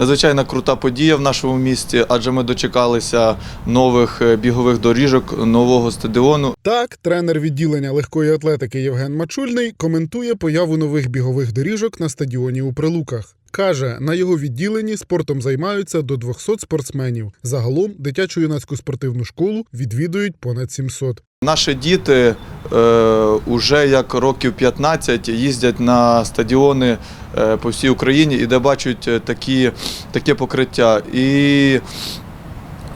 надзвичайно крута подія в нашому місті, адже ми дочекалися нових е, бігових доріжок, нового стадіону. Так, тренер відділення легкої атлетики Євген Мачульний коментує появу нових бігових доріжок на стадіоні у Прилуках. Каже, на його відділенні спортом займаються до 200 спортсменів. Загалом дитячу юнацьку спортивну школу відвідують понад 700. Наші діти е, уже як років 15 їздять на стадіони е, по всій Україні і де бачать е, такі, таке покриття. І,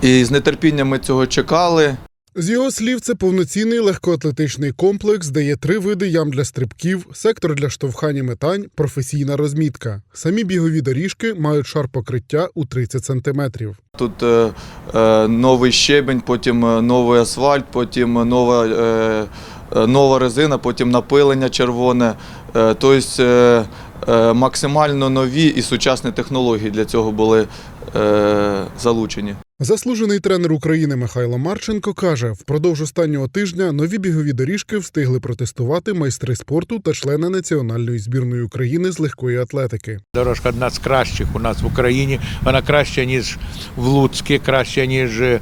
і з нетерпінням ми цього чекали. З його слів, це повноцінний легкоатлетичний комплекс, де є три види ям для стрибків, сектор для штовхання метань, професійна розмітка. Самі бігові доріжки мають шар покриття у 30 сантиметрів. Тут е, е, новий щебень, потім е, новий асфальт, потім нова, е, е, нова резина, потім напилення червоне. Е, тобто е, е, максимально нові і сучасні технології для цього були е, залучені. Заслужений тренер України Михайло Марченко каже, впродовж останнього тижня нові бігові доріжки встигли протестувати майстри спорту та члени національної збірної України з легкої атлетики. Дорожка одна з кращих у нас в Україні. Вона краща, ніж в Луцькі, краща, ніж е,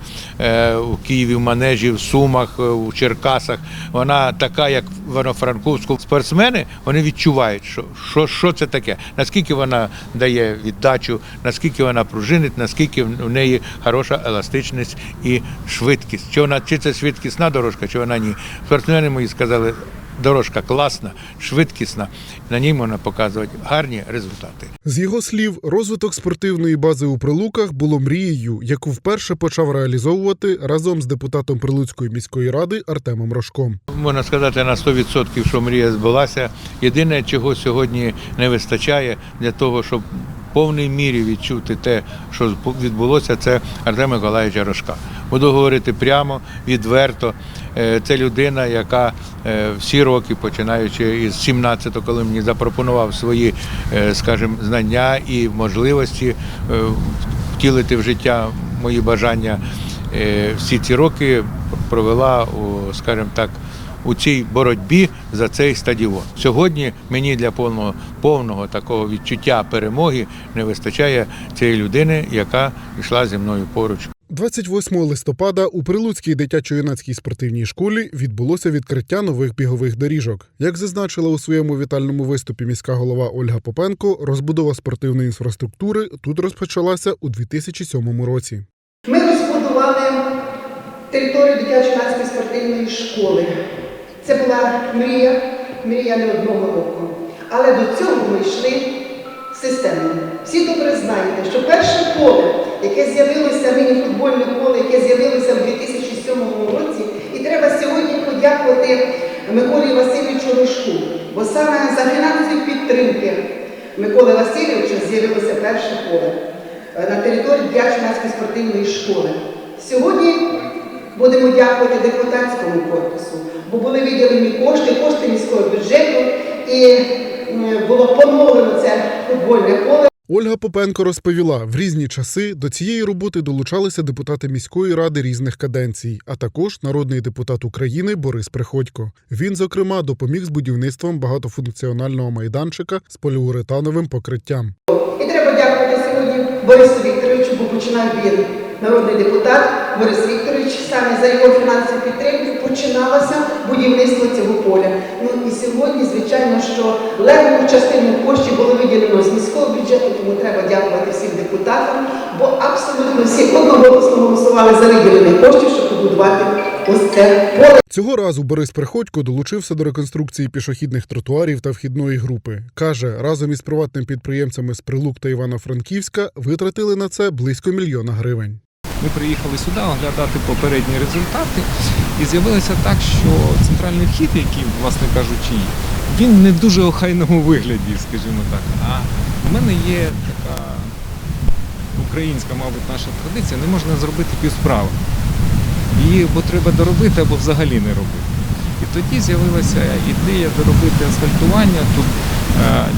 в Києві, в Манежі, в Сумах, е, в Черкасах. Вона така, як в Івано-Франковську. Спортсмени вони відчувають, що, що, що це таке, наскільки вона дає віддачу, наскільки вона пружинить, наскільки в неї хороша еластичність і швидкість. Чи вона чи це швидкісна дорожка, чи вона ні. Спортсмени мої сказали, дорожка класна, швидкісна. На ній можна показувати гарні результати. З його слів, розвиток спортивної бази у Прилуках було мрією, яку вперше почав реалізовувати разом з депутатом Прилуцької міської ради Артемом Рожком. Можна сказати на 100%, що мрія збулася. Єдине, чого сьогодні не вистачає для того, щоб повній мірі відчути те, що відбулося, це Артем Миколаївич Рожка. Буду говорити прямо, відверто. Е, Це людина, яка е, всі роки, починаючи із 17-го, коли мені запропонував свої, е, скажімо, знання і можливості втілити в життя мої бажання, всі ці роки провела, у, скажімо так, у цій боротьбі за цей стадіон. Сьогодні мені для повного, повного такого відчуття перемоги не вистачає цієї людини, яка йшла зі мною поруч. 28 листопада у Прилуцькій дитячо-юнацькій спортивній школі відбулося відкриття нових бігових доріжок. Як зазначила у своєму вітальному виступі міська голова Ольга Попенко, розбудова спортивної інфраструктури тут розпочалася у 2007 році. Ми розбудували територію дитячо-юнацької спортивної школи. Це була мрія, мрія не одного року. Але до цього ми йшли системно. Всі добре знаєте, що перше поле, яке з'явилося, міні-футбольне поле, яке з'явилося в 2007 році, і треба сьогодні подякувати Миколі Васильовичу Рожку, бо саме за фінансові підтримки Миколи Васильовича з'явилося перше поле е, на території дитячо-юнацької спортивної школи. Сьогодні будемо дякувати депутатському корпусу, бо були виділені кошти, кошти міського бюджету, і було поновлено це футбольне поле. Ольга Попенко розповіла, в різні часи до цієї роботи долучалися депутати міської ради різних каденцій, а також народний депутат України Борис Приходько. Він, зокрема, допоміг з будівництвом багатофункціонального майданчика з поліуретановим покриттям. І треба дякувати сьогодні Борису Вікторовичу, бо починав він народний депутат Борис Вікторович. Саме за його фінансові підтримки починалося будівництво цього поля. Ну і сьогодні, звичайно, що левову частину коштів було виділено з міського бюджету, тому треба дякувати всім депутатам, бо абсолютно всі одноголосно голосували за виділення коштів, щоб побудувати ось це поле. Цього разу Борис Приходько долучився до реконструкції пішохідних тротуарів та вхідної групи. Каже, разом із приватними підприємцями з Прилук та Івано-Франківська витратили на це близько мільйона гривень. Ми приїхали сюди оглядати попередні результати, і з'явилося так, що центральний вхід, який, власне кажучи, він не в дуже охайному вигляді, скажімо так. А в мене є така українська, мабуть, наша традиція, не можна зробити півсправи. Її або треба доробити, або взагалі не робити. І тоді з'явилася ідея доробити асфальтування тут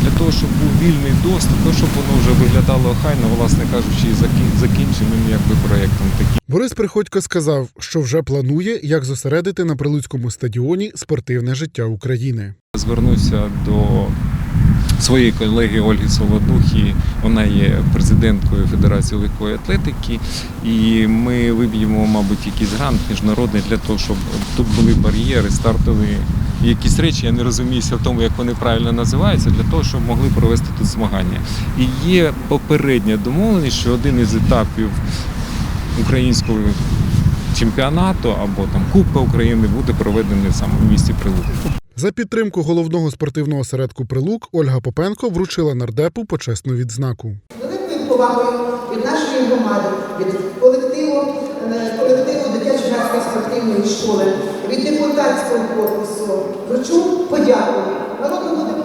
для того, щоб був вільний доступ, то щоб воно вже виглядало охайно, власне кажучи, і закін- закінченим якби проєктом таким. Борис Приходько сказав, що вже планує, як зосередити на Прилуцькому стадіоні спортивне життя України. Звернувся до своєї колеги Ольги Солодухи. Вона є президенткою Федерації легкої атлетики. І ми виб'ємо, мабуть, якийсь грант міжнародний для того, щоб тут були бар'єри, стартові. Якісь речі, я не розуміюся в тому, як вони правильно називаються, для того, щоб могли провести тут змагання. І є попередня домовленість, що один із етапів українського чемпіонату або там Кубка України буде проведений саме в місті Прилук. За підтримку головного спортивного осередку Прилук Ольга Попенко вручила нардепу почесну відзнаку. Великою повагою від нашої громади, від колективу, е, колективу дитячо-юнацької спортивної школи, від депутатського корпусу вручу подяку народному депутату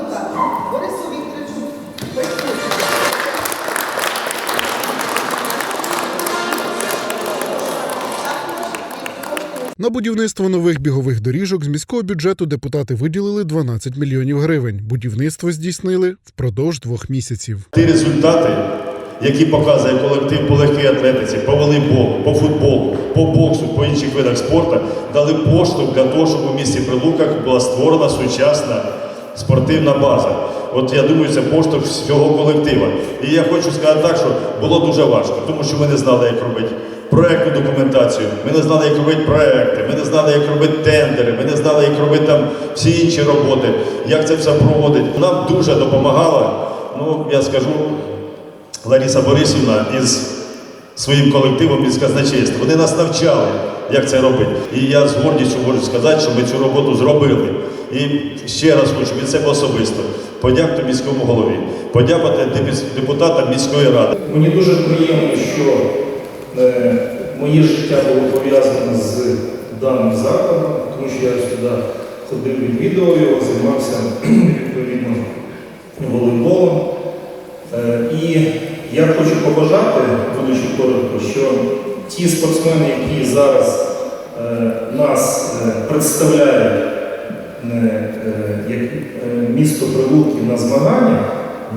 На будівництво нових бігових доріжок з міського бюджету депутати виділили 12 мільйонів гривень. Будівництво здійснили впродовж двох місяців. Ті результати, які показує колектив по легкій атлетиці, по волейболу, по футболу, по боксу, по інших видах спорту, дали поштовх для того, щоб у місті Прилуках була створена сучасна спортивна база. От я думаю, це поштовх всього колектива. І я хочу сказати так, що було дуже важко, тому що ми не знали, як робити проектну документацію, ми не знали, як робити проекти, ми не знали, як робити тендери, ми не знали, як робити там всі інші роботи, як це все проводити. Нам дуже допомагала, ну я скажу, Лариса Борисівна із своїм колективом із казначейства. Вони нас навчали, як це робити. І я з гордістю можу сказати, що ми цю роботу зробили. І ще раз хочу від себе особисто подякувати міському голові, подякувати деп- депутатам міської ради. Мені дуже приємно, що моє життя було пов'язане з даним закладом, тому що я сюди ходив відвідував його, займався відповідно волейболом. Е, І я хочу побажати, будучи коротко, що ті спортсмени, які зараз е, нас е, представляють е, е, як е, місто Прилуки на змаганнях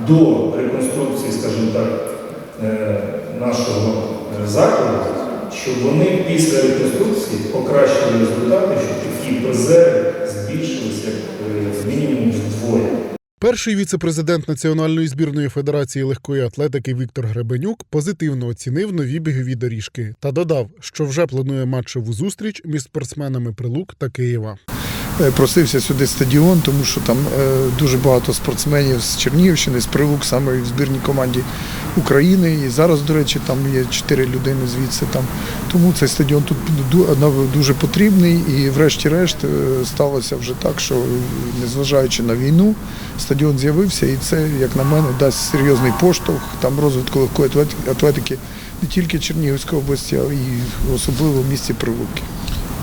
до реконструкції, скажімо так, е, нашого закладу, щоб вони після реконструкції покращили результати, щоб такі призери збільшилися як е, мінімум вдвоє. Перший віце-президент Національної збірної федерації легкої атлетики Віктор Гребенюк позитивно оцінив нові бігові доріжки та додав, що вже планує матчеву зустріч між спортсменами Прилук та Києва. Е, просився сюди стадіон, тому що там е, дуже багато спортсменів з Чернігівщини, з Прилук, саме в збірній команді України. І зараз, до речі, там є чотири людини звідси. Там. Тому цей стадіон тут дуже потрібний. І врешті-решт е, сталося вже так, що незважаючи на війну, стадіон з'явився, і це, як на мене, дасть серйозний поштовх там розвитку легкої атлетики не тільки Чернігівської області, а й особливо в місті Прилуки.